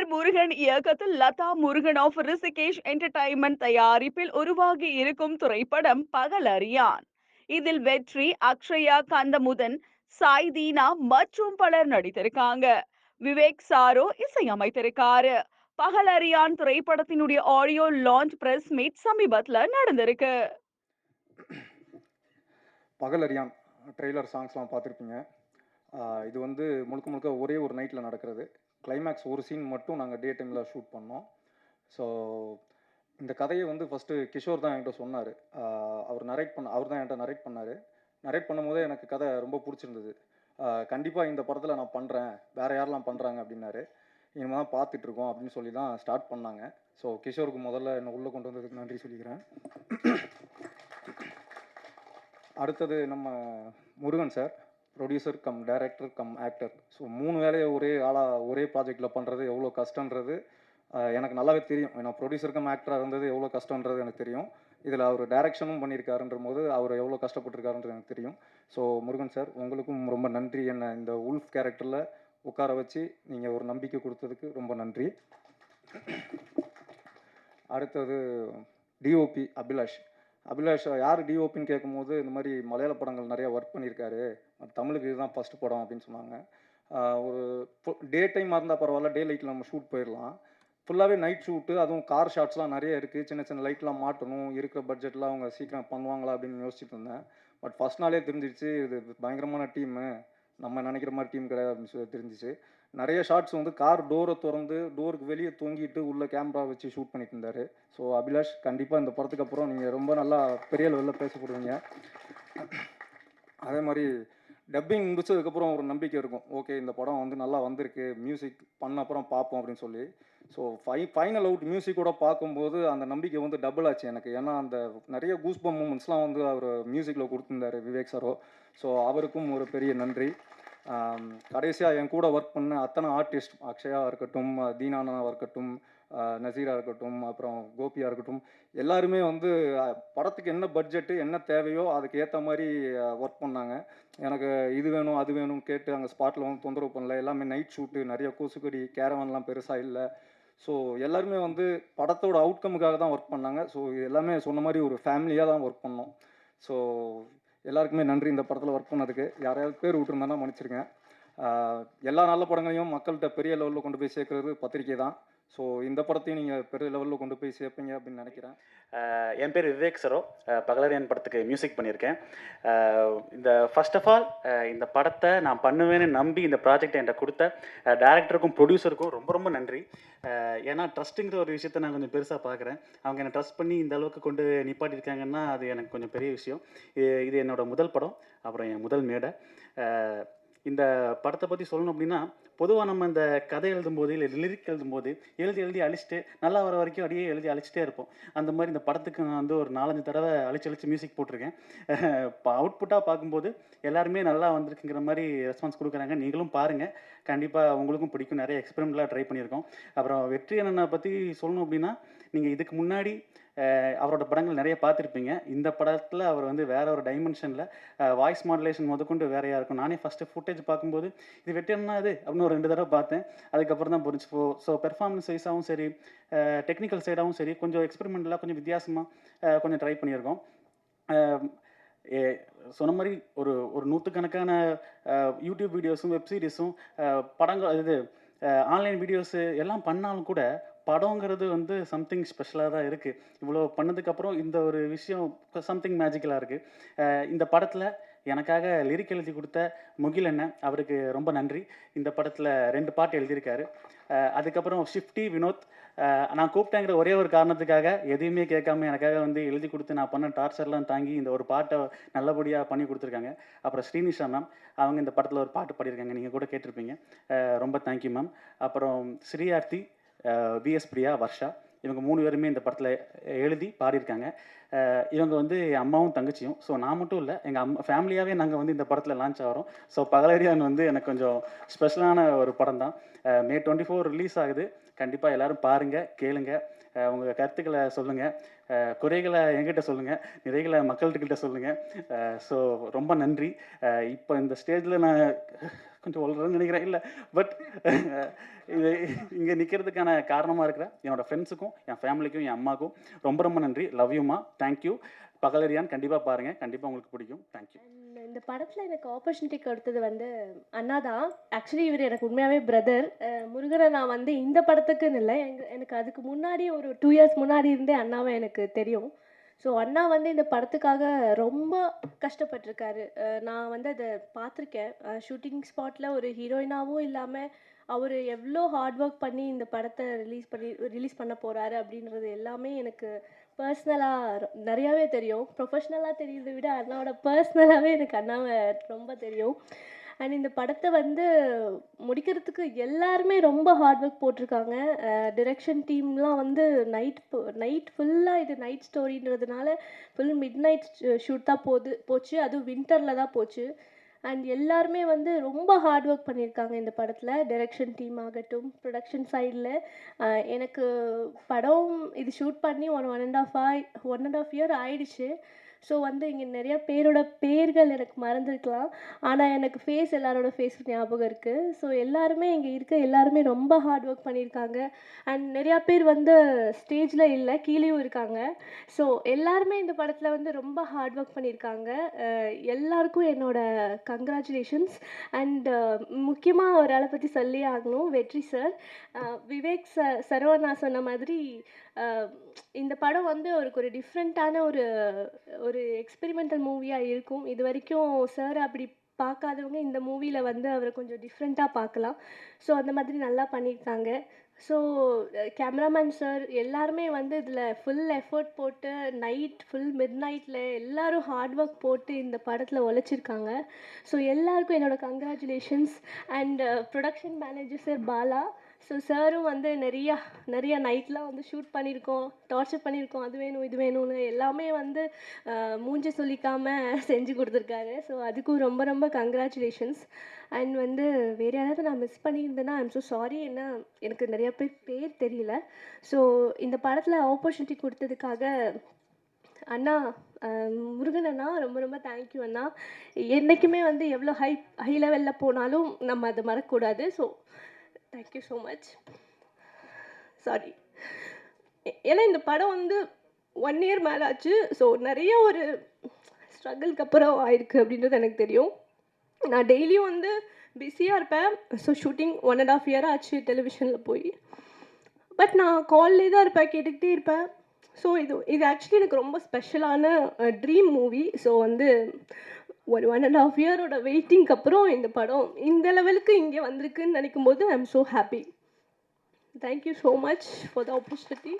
ஏர் முருகன் இயக்கத்தில் Latha Murugan of Rishikesh Entertainment தயாரிப்பில் உருவாகி இருக்கும் திரைப்படம் பகலறியான் இதில் வெற்றி அக்ஷயா கந்தமுதன் சாய் தீனா மற்றும் பலர் நடித்திருக்காங்க. விவேக் சாரோ இசையமைத்திருக்காரு. பகலறியான் திரைப்படத்தினுடைய ஆடியோ லான்ச் பிரஸ் மீட் சமீபத்தில் நடந்திருக்கு. பகலறியான் ட்ரெய்லர் சாங்ஸ்லாம் பார்த்துருப்பீங்க. இது வந்து முழுக்க முழுக்க ஒரே ஒரு நைட்டில் நடக்கிறது. கிளைமேக்ஸ் ஒரு சீன் மட்டும் நாங்கள் டே டைமில் ஷூட் பண்ணோம். ஸோ இந்த கதையை வந்து ஃபஸ்ட்டு கிஷோர் தான் என்கிட்ட சொன்னார். அவர் நரேட் பண்ண அவர் தான் என்கிட்ட நரேட் பண்ணார். நரேட் பண்ணும்போதே எனக்கு கதை ரொம்ப பிடிச்சிருந்தது. கண்டிப்பாக இந்த படத்தில் நான் பண்ணுறேன் வேறு யாரெல்லாம் பண்ணுறாங்க அப்படின்னாரு. இனிமேல் தான் பார்த்துட்ருக்கோம் அப்படின்னு சொல்லி தான் ஸ்டார்ட் பண்ணாங்க. ஸோ கிஷோருக்கு முதல்ல என்னை உள்ளே கொண்டு வந்ததுக்கு நன்றி சொல்லிக்கிறேன். அடுத்தது நம்ம Murugan sir. Producer cum director cum actor so மூணு வேலையை ஒரே ஆளாக ஒரே ப்ராஜெக்டில் பண்ணுறது எவ்வளோ கஷ்டன்றது எனக்கு நல்லாவே தெரியும். ஏன்னா ப்ரொடியூசர் கம் ஆக்டராக இருந்தது எவ்வளோ கஷ்டன்றது எனக்கு தெரியும். இதில் அவர் டைரக்ஷனும் பண்ணியிருக்காருன்ற போது அவர் எவ்வளோ கஷ்டப்பட்டிருக்காருன்றது எனக்கு தெரியும். ஸோ முருகன் சார் உங்களுக்கும் ரொம்ப நன்றி. என்ன இந்த உல்ஃப் கேரக்டரில் உட்கார வச்சு நீங்கள் ஒரு நம்பிக்கை கொடுத்ததுக்கு ரொம்ப நன்றி. அடுத்தது டிஓபி அபிலாஷ். அபிலாஷ் யார் டிஓபின்னு கேட்கும்போது இந்த மாதிரி மலையாள படங்கள் நிறையா ஒர்க் பண்ணியிருக்காரு. தமிழுக்கு இதுதான் ஃபஸ்ட் படம் அப்படின்னு சொன்னாங்க. ஒரு டே டைமாக இருந்தால் பரவாயில்ல டே லைட்டில் நம்ம ஷூட் போயிடலாம். ஃபுல்லாகவே நைட் ஷூட்டு அதுவும் கார் ஷாட்ஸ்லாம் நிறைய இருக்குது சின்ன சின்ன லைட்லாம் மாட்டணும். இருக்கிற பட்ஜெட்டில் அவங்க சீக்கிரம் பண்ணுவாங்களா அப்படின்னு யோசிச்சுட்டு இருந்தேன். பட் ஃபஸ்ட் நாளே தெரிஞ்சிருச்சு இது பயங்கரமான டீமு நம்ம நினைக்கிற மாதிரி டீம் கிடையாது அப்படின்னு சொல்லி தெரிஞ்சிச்சு. நிறைய ஷாட்ஸ் வந்து கார் டோரை திறந்து டோருக்கு வெளியே தொங்கிட்டு உள்ள கேமரா வச்சு ஷூட் பண்ணிட்டு இருந்தார். ஸோ அபிலாஷ் கண்டிப்பாக இந்த படத்துக்கு அப்புறம் நீங்கள் ரொம்ப நல்லா பெரிய லெவலில் பேசப்படுவீங்க அதே மாதிரி டப்பிங் முடிச்சதுக்கப்புறம் ஒரு நம்பிக்கை இருக்கும். ஓகே இந்த படம் வந்து நல்லா வந்திருக்கு மியூசிக் பண்ண அப்புறம் பார்ப்போம் அப்படின்னு சொல்லி. ஸோ ஃபை ஃபைனல் அவுட் மியூசிக்கோட பார்க்கும்போது அந்த நம்பிக்கை வந்து டபுள் ஆச்சு எனக்கு. ஏன்னா அந்த நிறைய கூஸ்பம் மூமெண்ட்ஸ்லாம் வந்து அவர் மியூசிக்கில் கொடுத்துருந்தாரு விவேக் சாரோ ஸோ அவருக்கும் ஒரு பெரிய நன்றி. கடைசியாக என் கூட ஒர்க் பண்ண அத்தனை ஆர்டிஸ்ட் அக்ஷயா இருக்கட்டும் தீனானா இருக்கட்டும் நசீரா இருக்கட்டும் அப்புறம் கோபியா இருக்கட்டும் எல்லாருமே வந்து படத்துக்கு என்ன பட்ஜெட்டு என்ன தேவையோ அதுக்கு ஏற்ற மாதிரி ஒர்க் பண்ணாங்க. எனக்கு இது வேணும் அது வேணும் கேட்டு அங்கே ஸ்பாட்டில் வந்து தொந்தரவு பண்ணல. எல்லாமே நைட் ஷூட்டு நிறைய கோசுக்கடி கேரவன்லாம் பெருசாக இல்லை. ஸோ எல்லாருமே வந்து படத்தோட அவுட்கமுக்காக தான் ஒர்க் பண்ணாங்க. ஸோ எல்லாமே சொன்ன மாதிரி ஒரு ஃபேமிலியாக தான் ஒர்க் பண்ணோம். ஸோ எல்லாருக்குமே நன்றி. இந்த படத்தில் ஒர்க் பண்ணதுக்கு. யாரையாவது பேர் விட்டுருந்தேன்னா மன்னிச்சிருங்க. எல்லா நல்ல படங்களையும் மக்கள்கிட்ட பெரிய லெவலில் கொண்டு போய் சேர்க்கறது பத்திரிக்கை தான். ஸோ இந்த படத்தையும் நீங்கள் பெரிய லெவலில் கொண்டு போய் சேர்ப்பீங்க அப்படின்னு நினைக்கிறேன். என் பேர் விவேக் சரோ. பகலரியன் படத்துக்கு மியூசிக் பண்ணியிருக்கேன். இந்த ஃபர்ஸ்ட் ஆஃப் ஆல் இந்த படத்தை நான் பண்ணுவேன்னு நம்பி இந்த ப்ராஜெக்டை என்கிட்ட கொடுத்த டேரக்டருக்கும் ப்ரொடியூசருக்கும் ரொம்ப ரொம்ப நன்றி. ஏன்னா ட்ரஸ்ட்டுங்கிற ஒரு விஷயத்தை நான் கொஞ்சம் பெருசாக பார்க்குறேன் அவங்க என்னை ட்ரஸ்ட் பண்ணி இந்த அளவுக்கு கொண்டு நிப்பாட்டியிருக்காங்கன்னா அது எனக்கு கொஞ்சம் பெரிய விஷயம். இது இது என்னோட முதல் படம் அப்புறம் என் முதல் மேடை. இந்த படத்தை பற்றி சொல்லணும் அப்படின்னா பொதுவாக நம்ம இந்த கதை எழுதும்போது இல்லை லிரிக் எழுதும்போது எழுதி எழுதி அழிச்சிட்டு நல்லா வர வரைக்கும் அப்படியே எழுதி அழிச்சிட்டே இருப்போம். அந்த மாதிரி இந்த படத்துக்கு நான் வந்து ஒரு நாலஞ்சு தடவை அழிச்சு அழிச்சு மியூசிக் போட்டிருக்கேன். இப்போ அவுட்புட்டாக பார்க்கும்போது எல்லாருமே நல்லா வந்திருக்குங்கிற மாதிரி ரெஸ்பான்ஸ் கொடுக்குறாங்க. நீங்களும் பாருங்கள் கண்டிப்பாக உங்களுக்கும் பிடிக்கும். நிறைய எக்ஸ்பெரிமெண்ட்லாம் ட்ரை பண்ணியிருக்கோம். அப்புறம் வெற்றி அண்ணனை பற்றி சொல்லணும் அப்படின்னா நீங்கள் இதுக்கு முன்னாடி அவரோட படங்கள் நிறைய பார்த்துருப்பீங்க. இந்த படத்தில் அவர் வந்து வேற ஒரு டைமென்ஷனில் வாய்ஸ் மாடுலேஷன் முதற்கொண்டு வேறையாக இருக்கும். நானே ஃபஸ்ட்டு ஃபுட்டேஜ் பார்க்கும்போது இது வெற்றி அது அப்படின்னு ஒரு ரெண்டு தடவை பார்த்தேன். அதுக்கப்புறம் தான் புரிஞ்சு போ ஸோ பெர்ஃபார்மன்ஸ் வைஸாகவும் சரி டெக்னிக்கல் சைடாகவும் சரி கொஞ்சம் எக்ஸ்பெரிமெண்டலாக கொஞ்சம் வித்தியாசமாக கொஞ்சம் ட்ரை பண்ணியிருக்கோம். ஏ சொன்ன மாதிரி ஒரு ஒரு நூற்றுக்கணக்கான யூடியூப் வீடியோஸும் வெப் சீரிஸும் படங்கள் இது ஆன்லைன் வீடியோஸு எல்லாம் பண்ணாலும் கூட படங்கிறது வந்து சம்திங் ஸ்பெஷலாக தான் இருக்குது இவ்வளோ பண்ணதுக்கப்புறம் இந்த ஒரு விஷயம் சம்திங் மேஜிக்கலாக இருக்குது இந்த படத்தில் எனக்காக லிரிக் எழுதி கொடுத்த முகில் அண்ணன் அவருக்கு ரொம்ப நன்றி. இந்த படத்தில் ரெண்டு பாட்டு எழுதியிருக்காரு. அதுக்கப்புறம் ஷிஃப்டி வினோத் நான் கூப்பிட்டேங்கிற ஒரே ஒரு காரணத்துக்காக எதையுமே கேட்காம எனக்காக வந்து எழுதி கொடுத்து நான் பண்ண டார்ச்சர்லாம் தாங்கி இந்த ஒரு பாட்டை நல்லபடியாக பண்ணி கொடுத்துருக்காங்க. அப்புறம் ஸ்ரீனிஷா மேம் அவங்க இந்த படத்தில் ஒரு பாட்டு பாடியிருக்காங்க. நீங்கள் கூட கேட்டிருப்பீங்க. ரொம்ப தேங்க்யூ மேம் அப்புறம் ஸ்ரீயார்த்தி விஎஸ் பிரியா வர்ஷா. இவங்க மூணு பேருமே இந்த படத்தில் எழுதி பாடியிருக்காங்க. இவங்க வந்து என் அம்மாவும் தங்கச்சியும். ஸோ நான் மட்டும் இல்லை எங்கள் அம்மா ஃபேமிலியாகவே நாங்கள் வந்து இந்த படத்தில் லான்ச் ஆகிறோம். ஸோ பகலரியான் வந்து எனக்கு கொஞ்சம் ஸ்பெஷலான ஒரு படம் தான் மே டுவெண்ட்டி ஃபோர் ரிலீஸ் ஆகுது. கண்டிப்பாக எல்லோரும் பாருங்கள் கேளுங்கள் உங்கள் கருத்துக்களை சொல்லுங்கள் குறைகளை என்கிட்ட சொல்லுங்கள் நிறைகளை மக்கள்கிட்ட சொல்லுங்கள் ஸோ ரொம்ப நன்றி. இப்போ இந்த ஸ்டேஜில் நான் கொஞ்சம் வளர்றேன்னு நினைக்கிறேன். இல்லை பட் இது இங்கே நிற்கிறதுக்கான காரணமாக இருக்கிற என்னோடய ஃப்ரெண்ட்ஸுக்கும் என் ஃபேமிலிக்கும் என் அம்மாக்கும் ரொம்ப ரொம்ப நன்றி. லவ் யூமா தேங்க்யூ பகலரியான் கண்டிப்பாக பாருங்கள் கண்டிப்பாக உங்களுக்கு பிடிக்கும். தேங்க்யூ இந்த படத்தில் எனக்கு ஆப்பர்ச்சுனிட்டி கொடுத்தது வந்து அண்ணா தான். ஆக்சுவலி இவர் எனக்கு உண்மையாகவே பிரதர் முருகனை நான் வந்து இந்த படத்துக்குன்னு இல்லை. எங்க எனக்கு அதுக்கு முன்னாடி ஒரு டூ இயர்ஸ் முன்னாடி இருந்தே அண்ணாவை எனக்கு தெரியும். ஸோ அண்ணா வந்து இந்த படத்துக்காக ரொம்ப கஷ்டப்பட்டிருக்காரு. நான் வந்து அதை பார்த்துருக்கேன். ஷூட்டிங் ஸ்பாட்டில் ஒரு ஹீரோயினாகவும் இல்லாமல் அவர் எவ்வளோ ஹார்ட் ஒர்க் பண்ணி இந்த படத்தை ரிலீஸ் பண்ணி ரிலீஸ் பண்ண போகிறாரு அப்படின்றது எல்லாமே எனக்கு பர்சனலாக நிறையாவே தெரியும். ப்ரொஃபஷ்னலாக தெரியுறதை விட அண்ணாவோட பர்சனலாகவே எனக்கு அண்ணாவை ரொம்ப தெரியும். அண்ட் இந்த படத்தை வந்து முடிக்கிறதுக்கு எல்லாருமே ரொம்ப ஹார்ட் ஒர்க் போட்டிருக்காங்க. டிரெக்ஷன் டீம்லாம் வந்து நைட் நைட் ஃபுல்லாக இது நைட் ஸ்டோரின்றதுனால ஃபுல் மிட் நைட் ஷூட் தான் போகுது போச்சு. அதுவும் வின்டரில் தான் போச்சு. அண்ட் எல்லாருமே வந்து ரொம்ப ஹார்ட் ஒர்க் பண்ணியிருக்காங்க இந்த படத்தில். டைரக்ஷன் டீம் ஆகட்டும் ப்ரொடக்ஷன் சைடில் எனக்கு படம் இது ஷூட் பண்ணி one one and half I one and half year ஆயிடுச்சு. ஸோ வந்து இங்கே நிறையா பேரோட பேர்கள் எனக்கு மறந்துருக்கலாம். ஆனால் எனக்கு ஃபேஸ் எல்லாரோட ஃபேஸ் ஞாபகம் இருக்குது ஸோ எல்லாருமே இங்கே இருக்க எல்லாருமே ரொம்ப ஹார்ட் ஒர்க் பண்ணியிருக்காங்க. அண்ட் நிறையா பேர் வந்து ஸ்டேஜில் இல்லை கீழேயும் இருக்காங்க. ஸோ எல்லாருமே இந்த படத்தில் வந்து ரொம்ப ஹார்ட் ஒர்க் பண்ணியிருக்காங்க. எல்லாருக்கும் என்னோட கங்க்ராச்சுலேஷன்ஸ் அண்ட் முக்கியமாக ஒரு ஆளை பற்றி சொல்லி ஆகணும் வெற்றி சார் விவேக் ச சரவணா சொன்ன மாதிரி இந்த படம் வந்து அவருக்கு ஒரு டிஃப்ரெண்ட்டான ஒரு ஒரு எக்ஸ்பெரிமெண்டல் மூவியாக இருக்கும். இது வரைக்கும் சார் அப்படி பார்க்காதவங்க இந்த மூவியில் வந்து அவரை கொஞ்சம் டிஃப்ரெண்ட்டாக பார்க்கலாம். ஸோ அந்த மாதிரி நல்லா பண்ணியிருக்காங்க. ஸோ கேமராமேன் சார் எல்லாருமே வந்து இதில் ஃபுல் எஃபர்ட் போட்டு நைட் ஃபுல் மிட் நைட்டில் எல்லோரும் ஹார்ட் ஒர்க் போட்டு இந்த படத்தில் உழைச்சிருக்காங்க. ஸோ எல்லாருக்கும் என்னோட congratulations and production manager sir Bala so சாரும் வந்து நிறையா நிறையா நைட்லாம் வந்து ஷூட் பண்ணியிருக்கோம் டார்ச்சர் பண்ணியிருக்கோம். அது வேணும் இது வேணும்னு எல்லாமே வந்து மூஞ்ச சொல்லிக்காம செஞ்சு கொடுத்துருக்காரு. ஸோ அதுக்கும் ரொம்ப ரொம்ப கங்க்ராச்சுலேஷன்ஸ் அண்ட் வந்து வேறு யாராவது நான் மிஸ் பண்ணியிருந்தேன்னா ஐம் ஸோ சாரி ஏன்னா எனக்கு நிறைய பேர் பேர் தெரியல. ஸோ இந்த படத்தில் ஆப்பர்ச்சுனிட்டி கொடுத்ததுக்காக அண்ணா முருகன் அண்ணா ரொம்ப ரொம்ப தேங்க்யூ அண்ணா. என்றைக்குமே வந்து எவ்வளோ ஹை ஹை லெவலில் போனாலும் நம்ம அதை மறக்கக்கூடாது. So thank you so much sorry ஏன்னா இந்த படம் வந்து ஒன் இயர் மேலே ஆச்சு ஸோ நிறைய ஒரு ஸ்ட்ரகிள்க்கு அப்புறம் ஆயிருக்கு அப்படின்றது எனக்கு தெரியும். நான் டெய்லியும் வந்து பிஸியாக இருப்பேன். So shooting one and half year ஆச்சு டெலிவிஷனில் போய். பட் நான் கால்லே தான் இருப்பேன் கேட்டுக்கிட்டே இருப்பேன். ஸோ இது இது ஆக்சுவலி எனக்கு ரொம்ப ஸ்பெஷலான ட்ரீம் மூவி ஸோ வந்து ஒரு ஒன் அண்ட் ஆஃப் இயரோட வெயிட்டிங்க்கு அப்புறம் இந்த படம் இந்த லெவலுக்கு இங்கே வந்திருக்குன்னு நினைக்கும் போது I am so happy thank you so much for the opportunity